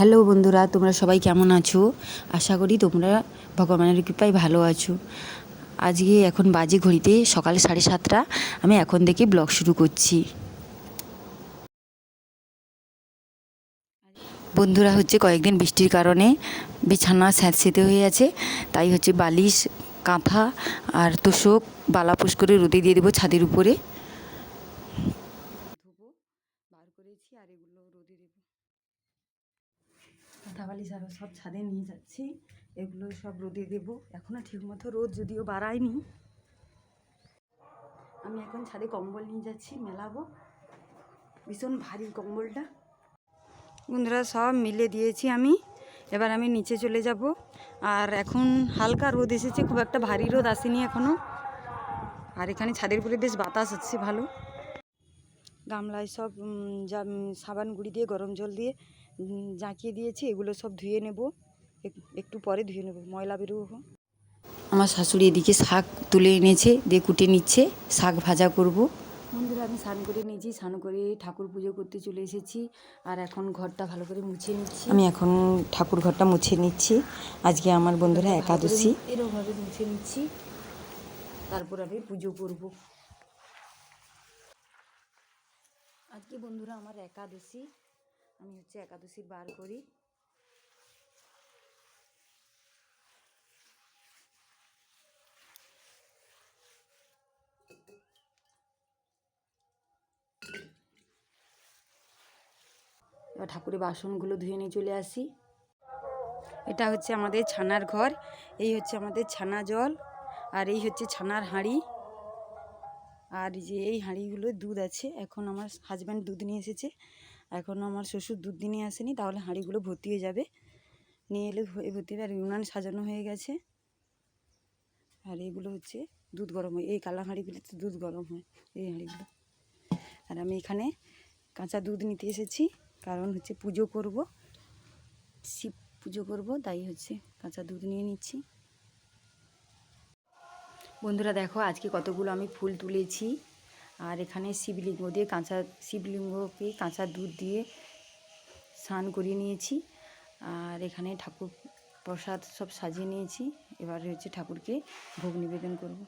Hello বন্ধুরা, তোমরা সবাই কেমন আছো? আশা করি তোমরা ভগবানের কৃপায় ভালো আছো। আজকে এখন বাজে ঘড়িতে সকাল সাড়ে সাতটা, আমি এখন থেকে ব্লগ শুরু করছি। বন্ধুরা, হচ্ছে কয়েকদিন বৃষ্টির কারণে বিছানা স্যাঁতসেঁতে হয়ে আছে, তাই হচ্ছে বালিশ, কাঁথা আর তোষক বালাপুস করে রোদে দিয়ে দেবো ছাদের উপরে। কাঁথা বালিশ আরও সব ছাদে নিয়ে যাচ্ছি। এগুলো সব রোদে দেবো। এখনও ঠিকমতো রোদ যদিও বাড়ায়নি। আমি এখন ছাদে কম্বল নিয়ে যাচ্ছি, মেলাবো। ভীষণ ভারী কম্বলটা। বন্ধুরা, সব মিলে দিয়েছি আমি। এবার আমি নিচে চলে যাব। আর এখন হালকা রোদ এসেছে, খুব একটা ভারী রোদ আসেনি এখনও আর এখানে ছাদের উপরে বেশ বাতাস হচ্ছে, ভালো। গামলায় সব যা সাবান গুঁড়ি দিয়ে, গরম জল দিয়ে জাঁকিয়ে দিয়েছি এগুলো সব ধুয়ে নেব। একটু পরে ধুয়ে নেব ময়লা বেরোবো। আমার শাশুড়ি এদিকে শাক তুলে এনেছে দিয়ে কুটে নিচ্ছে শাক ভাজা করব। বন্ধুরা আমি স্নান করে নিয়েছি স্নান করে ঠাকুর পুজো করতে চলে এসেছি আর এখন ঘরটা ভালো করে মুছে নিচ্ছি। আমি এখন ঠাকুর ঘরটা মুছে নিচ্ছি। আজকে আমার বন্ধুরা একাদশী। এরকমভাবে মুছে নিচ্ছি। তারপর আমি পুজো করব। আজকে বন্ধুরা আমার একাদশী। আমি হচ্ছে একাদশীর বার করি। এবার ঠাকুরের বাসনগুলো ধুয়ে নিয়ে চলে আসি। এটা হচ্ছে আমাদের ছানার ঘর, এই হচ্ছে আমাদের ছানা জল, আর এই হচ্ছে ছানার হাঁড়ি। আর যে এই হাঁড়িগুলো দুধ আছে, এখন আমার হাজব্যান্ড দুধ নিয়ে এসেছে। এখনও আমার শ্বশুর দুধ নিয়ে আসেনি, তাহলে হাঁড়িগুলো ভর্তি হয়ে যাবে। নিয়ে এলে ভর্তি হবে আর উনান সাজানো হয়ে গেছে। আর এগুলো হচ্ছে দুধ গরম হয়, এই কালা হাঁড়িগুলোতে দুধ গরম হয়, এই হাঁড়িগুলো। আর আমি এখানে কাঁচা দুধ নিতে এসেছি, কারণ হচ্ছে পুজো করব, শিব পুজো করব, তাই হচ্ছে কাঁচা দুধ নিয়ে নিচ্ছি। বন্ধুরা দেখো, আজকে কতগুলো আমি ফুল তুলেছি। আর এখানে শিবলিঙ্গ দিয়ে কাঁচা, শিবলিঙ্গকে কাঁচা দুধ দিয়ে স্নান করিয়ে নিয়েছি। আর এখানে ঠাকুর প্রসাদ সব সাজিয়ে নিয়েছি। এবার হচ্ছে ঠাকুরকে ভোগ নিবেদন করব।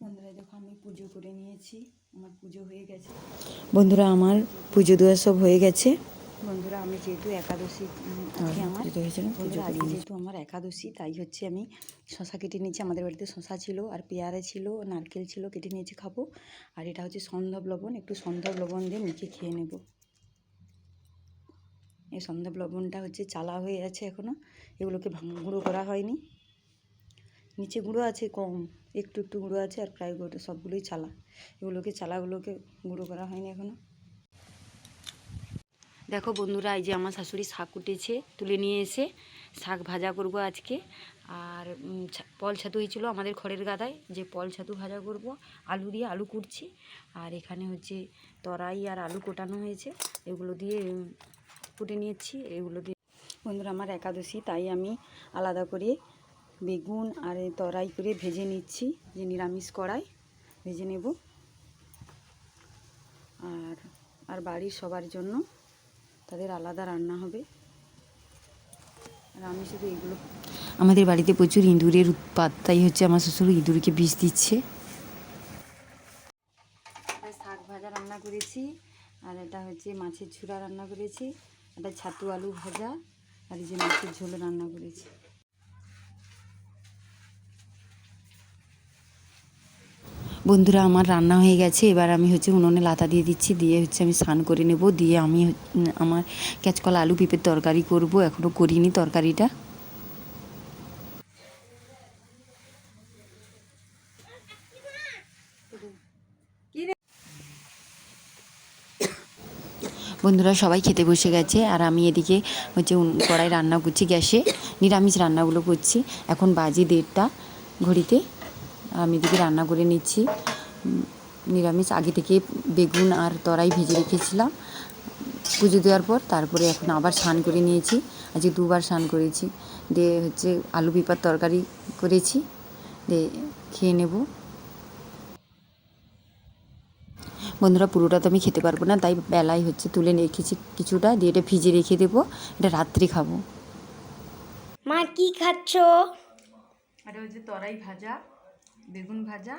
বন্ধুরা, দেখো আমি পুজো করে নিয়েছি। আমার পুজো হয়ে গেছে। বন্ধুরা, আমার পুজো দেওয়া সব হয়ে গেছে। বন্ধুরা আমি যেহেতু একাদশী আজকে আমার বন্ধুরা আজকে যেহেতু আমার একাদশী তাই হচ্ছে আমি শশা কেটে নিয়েছি। আমাদের বাড়িতে শশা ছিল আর পেয়ারা ছিল নারকেল ছিল কেটে নিয়েছি খাব। আর এটা হচ্ছে সন্ধব লবণ একটু সন্ধব লবণ দিয়ে মেখে খেয়ে নেব। এই সন্ধব লবণটা হচ্ছে চালা হয়ে আছে এখনও এগুলোকে ভাঙ- গুঁড়ো করা হয়নি। নিচে গুঁড়ো আছে কম একটু একটু গুঁড়ো আছে আর প্রায় গোটা সবগুলোই চালা। এগুলোকে চালাগুলোকে গুঁড়ো করা হয়নি এখনও দেখো বন্ধুরা, এই যে আমার শাশুড়ি শাক কুটেছে, তুলে নিয়ে এসে শাক ভাজা করব আজকে। আর পল ছাতু হয়েছিল আমাদের খড়ের গাদায়, যে পল ছাতু ভাজা করব, আলু দিয়ে আলু কুটছি। আর এখানে হচ্ছে তরাই আর আলু কোটানো হয়েছে, এগুলো দিয়ে কুটে নিয়েছি, এগুলো দিয়ে। বন্ধুরা, আমার একাদশী, তাই আমি আলাদা করে বেগুন আর তরাই করে ভেজে নিচ্ছি, যে নিরামিষ কড়াই, ভেজে নেব। আর আর বাড়ির সবার জন্য তাদের আলাদা রান্না হবে। আর আমি শুধু এগুলো আমাদের বাড়িতে প্রচুর ইঁদুরের উৎপাত তাই হচ্ছে আমার শ্বশুর ইঁদুরকে বিষ দিচ্ছে। শাক ভাজা রান্না করেছি আর এটা হচ্ছে মাছের ঝুড়া রান্না করেছি এটা ছাতু আলু ভাজা আর এই যে মাছের ঝোল রান্না করেছি। বন্ধুরা, আমার রান্না হয়ে গেছে। এবার আমি হচ্ছে উনুনে লাতা দিয়ে দিচ্ছি, দিয়ে হচ্ছে আমি স্নান করে নেব। দিয়ে আমি আমার ক্যাচকলা আলু পেঁপের তরকারি করব। এখনও করিনি তরকারিটা। বন্ধুরা, সবাই খেতে বসে গেছে। আর আমি এদিকে হচ্ছে কড়াই রান্না করছি গ্যাসে। নিরামিষ রান্নাগুলো করছি। এখন বাজে দেড়টা ঘড়িতে। আমি এদিকে রান্না করে নিচ্ছি। নিরামিষ। আগে থেকে বেগুন আর তরাই ভেজে রেখেছিলাম। পুজো দেওয়ার পর তারপরে এখন আবার স্নান করে নিয়েছি। আজকে দুবার স্নান করেছি। দিয়ে হচ্ছে আলু পিপার তরকারি করেছি। দিয়ে খেয়ে নেব। বন্ধুরা পুরোটা তো আমি খেতে পারব না তাই বেলায় হচ্ছে তুলে রেখেছি কিছুটা। দিয়ে এটা ভিজে রেখে দেবো। এটা রাত্রি খাব। মা কি খাচ্ছ? এটা হচ্ছে তরাই ভাজা। বেগুন ভাজা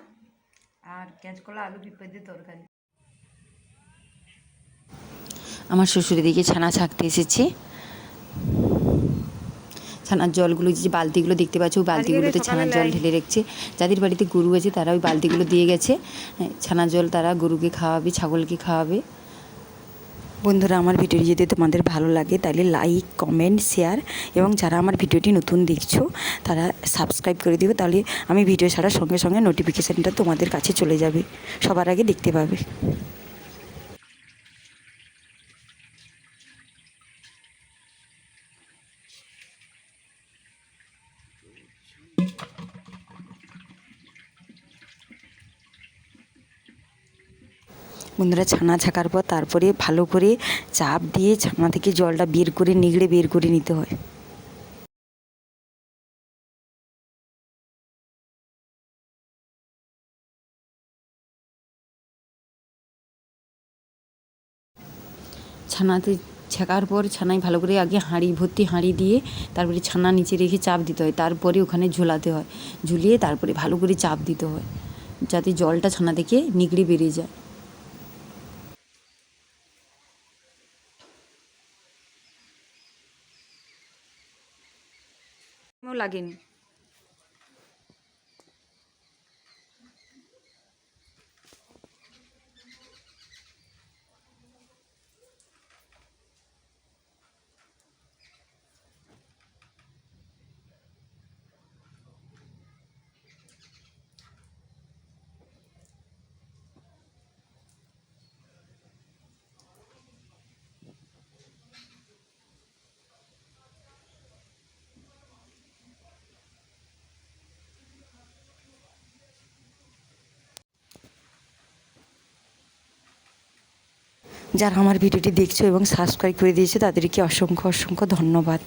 আর ক্যাঁচকলা আলু পিঁপড়ে তরকারি। আমার শ্বশুরের দিকে ছানা ছাকতে এসেছে। ছানার জলগুলো যে বালতিগুলো দেখতে পাচ্ছ ওই বালতিগুলোতে ছানার জল ঢেলে রেখেছে। যাদের বাড়িতে গরু আছে তারা ওই বালতিগুলো দিয়ে গেছে। ছানার জল তারা গরুকে খাওয়াবে ছাগলকে খাওয়াবে। বন্ধুরা, আমার ভিডিওটি যদি তোমাদের ভালো লাগে, তাহলে লাইক কমেন্ট শেয়ার এবং যারা আমার ভিডিওটি নতুন দেখছ, তারা সাবস্ক্রাইব করে দিও তাহলে আমি ভিডিও ছাড়ার সঙ্গে সঙ্গে নোটিফিকেশানটা তোমাদের কাছে চলে যাবে। সবার আগে দেখতে পাবে। বন্ধুরা ছানা ছাকার পর তারপরে ভালো করে চাপ দিয়ে ছানা থেকে জলটা বের করে নিগড়ে বের করে নিতে হয়। ছানাতে ছেঁকার পর ছানায় ভালো করে আগে হাঁড়ি ভর্তি হাঁড়ি দিয়ে তারপরে ছানা নিচে রেখে চাপ দিতে হয়। তারপরে ওখানে ঝোলাতে হয়। ঝুলিয়ে তারপরে ভালো করে চাপ দিতে হয়। যাতে জলটা ছানা থেকে নিগড়ে বেরিয়ে যায়। লাগেনি। যারা আমার ভিডিওটি দেখছ এবং সাবস্ক্রাইব করে দিয়েছে তাদেরকে অসংখ্য অসংখ্য ধন্যবাদ।